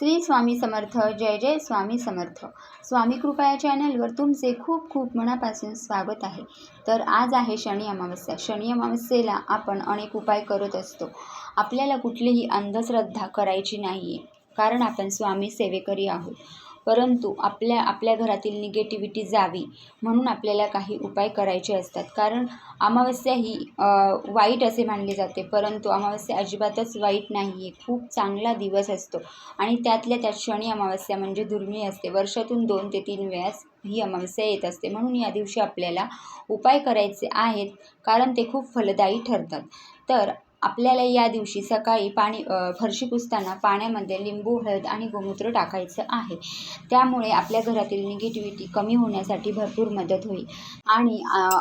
श्री स्वामी समर्थ जय जय स्वामी समर्थ. स्वामी कृपा या चॅनलवर तुमचे खूप खूप मनापासून स्वागत आहे. तर आज आहे शनी अमावस्या. शनी अमावस्येला आपण अनेक उपाय करत असतो. आपल्याला कुठलीही अंधश्रद्धा करायची नाही आहे कारण आपण स्वामी सेवेकरी आहोत. परंतु आपल्या आपल्या घरातील निगेटिव्हिटी जावी म्हणून आपल्याला काही उपाय करायचे असतात. कारण अमावस्या ही वाईट असे मानले जाते. परंतु अमावस्या अजिबातच वाईट नाही आहे खूप चांगला दिवस असतो. आणि त्यातल्या त्यात क्षणी अमावस्या म्हणजे दुर्मिळ असते. वर्षातून दोन ते तीन वेळास ही अमावस्या येत असते. म्हणून या दिवशी आपल्याला उपाय करायचे आहेत. कारण ते खूप फलदायी ठरतात. तर आपल्याला या दिवशी सकाळी पाणी फरशी पुसताना पाण्यामध्ये लिंबू हळद आणि गोमूत्र टाकायचं आहे. त्यामुळे आपल्या घरातील निगेटिव्हिटी कमी होण्यासाठी भरपूर मदत होईल. आणि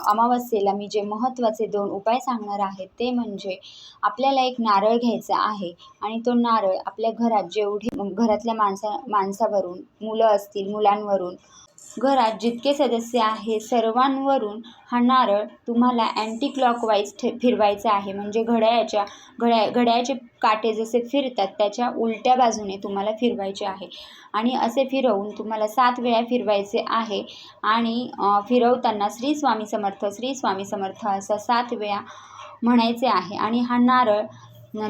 अमावस्येला मी जे महत्त्वाचे दोन उपाय सांगणार आहे ते म्हणजे आपल्याला एक नारळ घ्यायचा आहे आणि तो नारळ आपल्या घरात जेवढे घरातल्या माणसा माणसावरून मुलं असतील मुलांवरून घरात जितके सदस्य आहे सर्वांवरून हा नारळ तुम्हाला अँटी क्लॉकवाईज ठे फिरवायचा आहे. म्हणजे घड्याळाच्या घड्या घड्याळाचे काटे जसे फिरतात त्याच्या उलट्या बाजूने तुम्हाला फिरवायचे आहे. आणि असे फिरवून तुम्हाला सात वेळा फिरवायचे आहे. आणि फिरवताना श्री स्वामी समर्थ श्री स्वामी समर्थ असं सात वेळा म्हणायचे आहे. आणि हा नारळ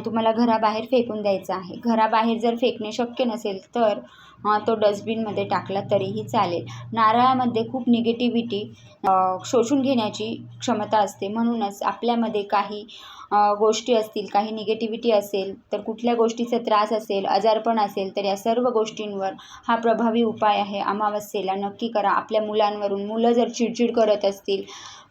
तुम्हाला घराबाहेर फेकून द्यायचा आहे. घराबाहेर जर फेकणे शक्य नसेल तर तो डस्टबिनमध्ये टाकला तरीही चालेल. नारळामध्ये खूप निगेटिव्हिटी शोषून घेण्याची क्षमता असते. म्हणूनच आपल्यामध्ये काही गोष्टी असतील काही निगेटिव्हिटी असेल तर कुठल्या गोष्टीचा त्रास असेल आजारपण असेल तर या सर्व गोष्टींवर हा प्रभावी उपाय आहे. अमावस्येला नक्की करा. आपल्या मुलांवरून मुलं जर चिडचिड करत असतील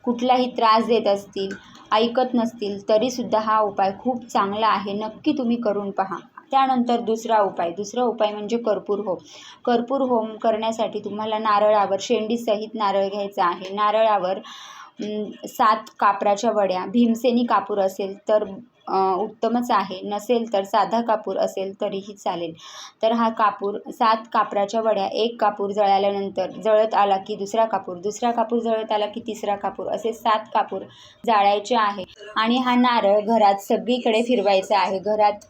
कुठलाही त्रास देत असतील ऐकत नसतील तरीसुद्धा हा उपाय खूप चांगला आहे. नक्की तुम्ही करून पहा. त्यानंतर दुसरा उपाय. दुसरा उपाय म्हणजे कर्पूर होम. कर्पूर होम करण्यासाठी तुम्हाला नारळावर शेंडीसहित नारळ घ्यायचा आहे. नारळावर सात कापराच्या वड्या. भीमसेनी कापूर असेल तर उत्तमच आहे. नसेल तर साधा कापूर असेल तरीही चालेल. तर हा कापूर सात कापराच्या वड्या एक कापूर जळाल्यानंतर जळत आला की दुसरा कापूर दुसरा कापूर जळत आला की तिसरा कापूर असे सात कापूर जाळायचे आहे. आणि हा नारळ घरात सगळीकडे फिरवायचा आहे. घरात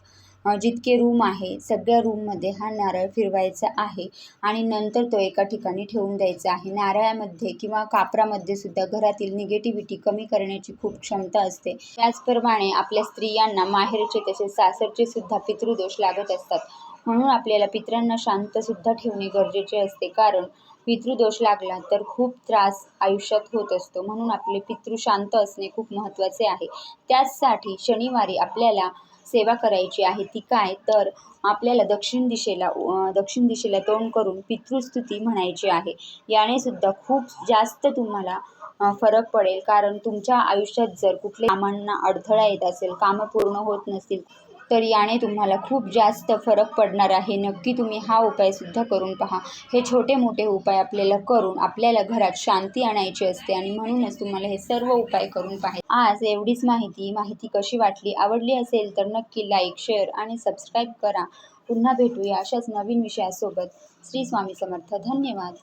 जितके रूम आहे सगळ्या रूममध्ये हा नारळ फिरवायचा आहे आणि नंतर तो एका ठिकाणी ठेवून द्यायचा आहे. नारळामध्ये किंवा कापरामध्ये सुद्धा घरातील निगेटिव्हिटी कमी करण्याची खूप क्षमता असते. त्याचप्रमाणे आपल्या स्त्रियांना माहेरचे तसेच सासरचे सुद्धा पितृदोष लागत असतात. म्हणून आपल्याला पितरांना शांतसुद्धा ठेवणे गरजेचे असते. कारण पितृदोष लागला तर खूप त्रास आयुष्यात होत असतो. म्हणून आपले पितृ शांत असणे खूप महत्त्वाचे आहे. त्याचसाठी शनिवारी आपल्याला सेवा करायची आहे ती काय? तर आपल्याला दक्षिण दिशेला दक्षिण दिशेला तोंड करून पितृस्तुती म्हणायची आहे. याने सुद्धा खूप जास्त तुम्हाला फरक पडेल. कारण तुमच्या आयुष्यात जर कुठल्या कामांना अडथळा येत असेल कामं पूर्ण होत नसतील तर याने तुम्हाला खूप जास्त फरक पडणार आहे. नक्की तुम्ही हा उपायसुद्धा करून पहा. हे छोटे मोठे उपाय आपल्याला करून आपल्याला घरात शांती आणायची असते आणि म्हणूनच तुम्हाला हे सर्व उपाय करून पाहिजे आज एवढीच माहिती. माहिती कशी वाटली आवडली असेल तर नक्की लाईक शेअर आणि सबस्क्राईब करा. पुन्हा भेटूया अशाच नवीन विषयासोबत. श्री स्वामी समर्थ. धन्यवाद.